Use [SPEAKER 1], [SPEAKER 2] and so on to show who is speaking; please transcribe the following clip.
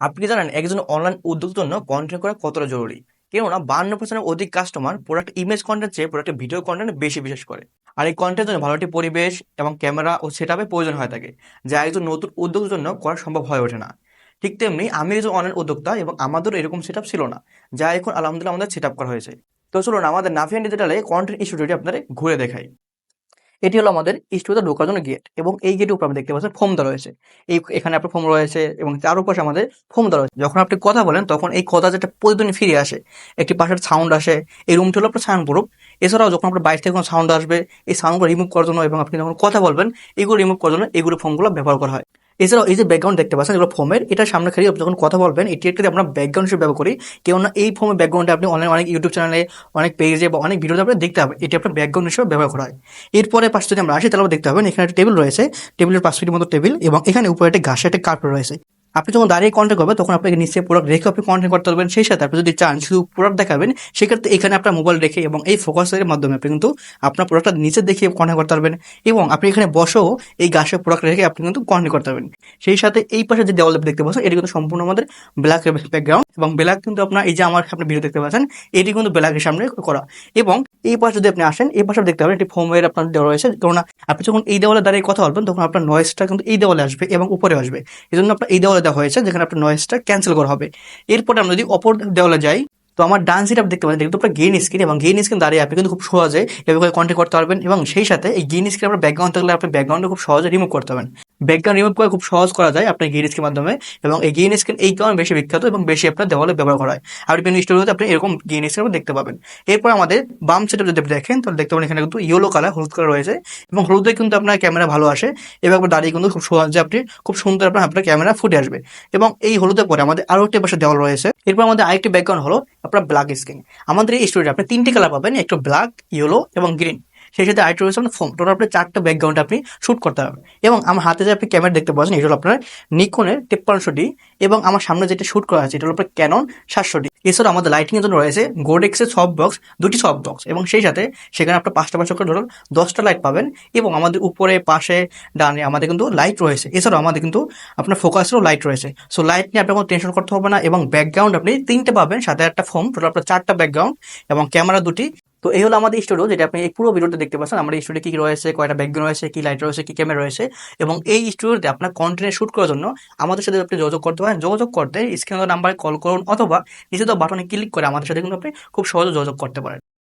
[SPEAKER 1] আপনি জানেন, একজন অনলাইন উদ্যোগের জন্য কন্টেন্ট করা কতটা জরুরি? কেননা বান্ন পার্সেন্টের অধিক কাস্টমার প্রোডাক্ট ইমেজ কন্টেন্ট চেয়ে প্রোডাক্ট ভিডিও কন্টেন্ট বেশি বিশেষ করে। আর এই কন্টেন্টের জন্য ভালো একটি পরিবেশ এবং ক্যামেরা ও সেট প্রয়োজন হয়ে থাকে, যা একজন নতুন উদ্যোগের জন্য করা সম্ভব হয়ে ওঠে না। ঠিক তেমনি আমি একজন অনলাইন উদ্যোক্তা এবং আমাদের এরকম সেট ছিল না, যা এখন আলহামদুলিল্লাহ আমাদের সেট করা হয়েছে। তো চলুন আমাদের নাফিয়ান ডিজিটালে কন্টেন্ট স্টুডিওটি আপনাদের ঘুরে দেখাই। এটি হলো আমাদের স্টুডিওতে ঢোকার জন্য গেট এবং এই গেটের উপর আমরা দেখতে পাচ্ছি ফোম দেওয়া রয়েছে। এই এখানে আপনার ফোম রয়েছে এবং তার উপর আমাদের ফোম দেওয়া রয়েছে। যখন আপনি কথা বলেন তখন এই কথা যেটা প্রতিদিন ফিরে আসে, একটি পাশের সাউন্ড আসে, এই রুমটি হলো আপনার সাউন্ড প্রুফ এছাড়াও যখন আপনার বাইরে থেকে কোনো সাউন্ড আসবে, এই সাউন্ডগুলো রিমুভ করার জন্য এবং আপনি যখন কথা বলবেন, এগুলো রিমুভ করার জন্য এগুলো ফোমগুলো ব্যবহার করা হয়। এছাড়াও এই যে ব্যাকগ্রাউন্ড দেখতে পাচ্ছেন, এগুলো ফোমের এটা সামনে খালি আপনি যখন কথা বলবেন এটি একটি আমরা ব্যাকগ্রাউন্ড হিসেবে ব্যবহার করি। কেননা এই ফোমের ব্যাকগ্রাউন্ডে আপনি অনলাইন অনেক ইউটিউব চ্যানেলে অনেক পেজে বা অনেক ভিডিওতে আপনি দেখতে পাবেন এটি আপনার ব্যাকগ্রাউন্ড হিসেবে ব্যবহার করা হয়। এরপরে পাশে যদি আমরা আসি, তাহলে দেখতে পাবেন, এখানে একটা টেবিল রয়েছে। টেবিলের পাঁচ ফিটের মতো টেবিল এবং এখানে উপরে একটা ঘাসে একটা কার্পেট রয়েছে। আপনি যখন দাঁড়িয়ে কন্টেন্ট করবেন, তখন আপনাকে নিচে প্রোডাক্ট রেখে আপনি কন্টেন্ট করতে পারবেন। সেই সাথে আপনি যদি চান শুধু প্রোডাক্ট দেখাবেন, সেক্ষেত্রে এখানে আপনার মোবাইল রেখে এবং এই ফোকাসের মাধ্যমে আপনি কিন্তু আপনার প্রোডাক্টটা নিচে দেখে কন্টেন্ট করতে পারবেন এবং আপনি এখানে বসেও এই গাছের প্রোডাক্ট রেখে আপনি কিন্তু কন্টেন্ট করতে পারবেন। সেই সাথে এই পাশে যে দেওয়াল দেখতে পাচ্ছেন, এটি কিন্তু সম্পূর্ণ আমাদের ব্ল্যাক ব্যাকগ্রাউন্ড এবং ব্ল্যাক কিন্তু আপনার এই যে আমার আপনি ভিডিও দেখতে পাচ্ছেন, এটি কিন্তু ব্ল্যাকের সামনে করা। এবং এই পাশে যদি আপনি আসেন, এই পাশে দেখতে পাবেন একটি ফোমের আপনার দেওয়া রয়েছে। কারণ আপনি যখন এই দেওয়ালে দাঁড়িয়ে কথা বলবেন, তখন আপনার নয়েজটা কিন্তু এই দেওয়ালে আসবে এবং উপরে আসবে। এই জন্য আপনার এই দেওয়ালে দেওয়া হয়েছে যেখানে আপনার নয়েসটা ক্যান্সেল করা হবে। এরপরে আমরা যদি অপর দেওয়ালে যাই তো আমার ডান সিট আপ দেখতে পাচ্ছেন দেখতে আপনার গেইন স্ক্রিন এবং গেইন স্ক্রিন দাঁড়িয়ে আপনি কিন্তু খুব সহজে এভাবে কন্টেক্ট করতে পারবেন এবং সেই সাথে এই গেইন স্ক্রিন আপনার ব্যাকগ্রাউন্ড থাকলে আপনি ব্যাকগ্রাউন্ডে খুব সহজে রিমুভ করতে পারবেন। ব্যাকগ্রাউন্ড রিমুভ করে খুব সহজ করা যায় আপনার গেইন স্ক্রিনের মাধ্যমে এবং এই গেইন স্ক্রিন এই কারণে বেশি বিখ্যাত এবং বেশি আপনার দেওয়ালে ব্যবহার করা হয়। আর বিভিন্ন স্টুডিওতে আপনি এরকম গেইন স্ক্রিন দেখতে পাবেন। এরপর আমাদের বাম সাইডে যদি দেখেন, তাহলে দেখতে পাবেন এখানে কিন্তু ইয়েলো কালার হলুদ কালার রয়েছে এবং হলুদে কিন্তু আপনার ক্যামেরা ভালো আসে। এবং আপনার দাঁড়িয়ে কিন্তু খুব সহজে আপনি খুব সুন্দর আপনার আপনার ক্যামেরা ফুটে আসবে। এবং এই হলুদের পরে আমাদের আরও একটি পাশে দেওয়াল রয়েছে। এরপর আমাদের আরেকটি ব্যাকগ্রাউন্ড হলো আপনার ব্ল্যাক স্কিন আমাদের এই স্টুডিও আপনি তিনটি কালার পাবেন, একটু ব্ল্যাক ইয়েলো এবং গ্রিন সেই সাথে আরেকটা রয়েছে আপনার ফোম টোটাল আপনি চারটা ব্যাকগ্রাউন্ড আপনি শ্যুট করতে পারবেন। এবং আমার হাতে যে আপনি ক্যামেরা দেখতে পাচ্ছেন, এটা হলো আপনার নিকনের তেপ্পান্নশো ডি এবং আমার সামনে যেটা শ্যুট করা আছে, এটা হলো আপনার ক্যানন সাতশো ডি এছাড়াও আমাদের লাইটিং এর জন্য রয়েছে গোডেক্সের সব বক্স দুটি সব বক্স এবং সেই সাথে সেখানে আপনার পাঁচটা পাঁচটা করে ধরুন দশটা লাইট পাবেন এবং আমাদের উপরে, পাশে, ডানে আমাদের কিন্তু লাইট রয়েছে। এছাড়াও আমাদের কিন্তু আপনার ফোকাসেরও লাইট রয়েছে। সো লাইট নিয়ে আপনার কোনো টেনশন করতে হবে না এবং ব্যাকগ্রাউন্ড আপনি তিনটে পাবেন, সাথে একটা ফোম টোটাল আপনার চারটা ব্যাকগ্রাউন্ড এবং ক্যামেরা দুটি তো এই হলো আমাদের স্টুডিও যেটা আপনি এই পুরো ভিডিওটা দেখতে পাচ্ছেন। আমাদের স্টুডিও কি কী রয়েছে, কয়টা ব্যাকগ্রাউন্ড রয়েছে, কি লাইট রয়েছে, কি ক্যামেরা রয়েছে এবং এই স্টুডিওতে আপনার কন্টেন্ট শ্যুট করার জন্য আমাদের সাথে আপনি যোগাযোগ করতে পারেন। যোগাযোগ করতে স্ক্রিনের নাম্বারে কল করুন অথবা নিচে তো বাটনে ক্লিক করে আমাদের সাথে কিন্তু আপনি খুব সহজে যোগাযোগ করতে পারেন।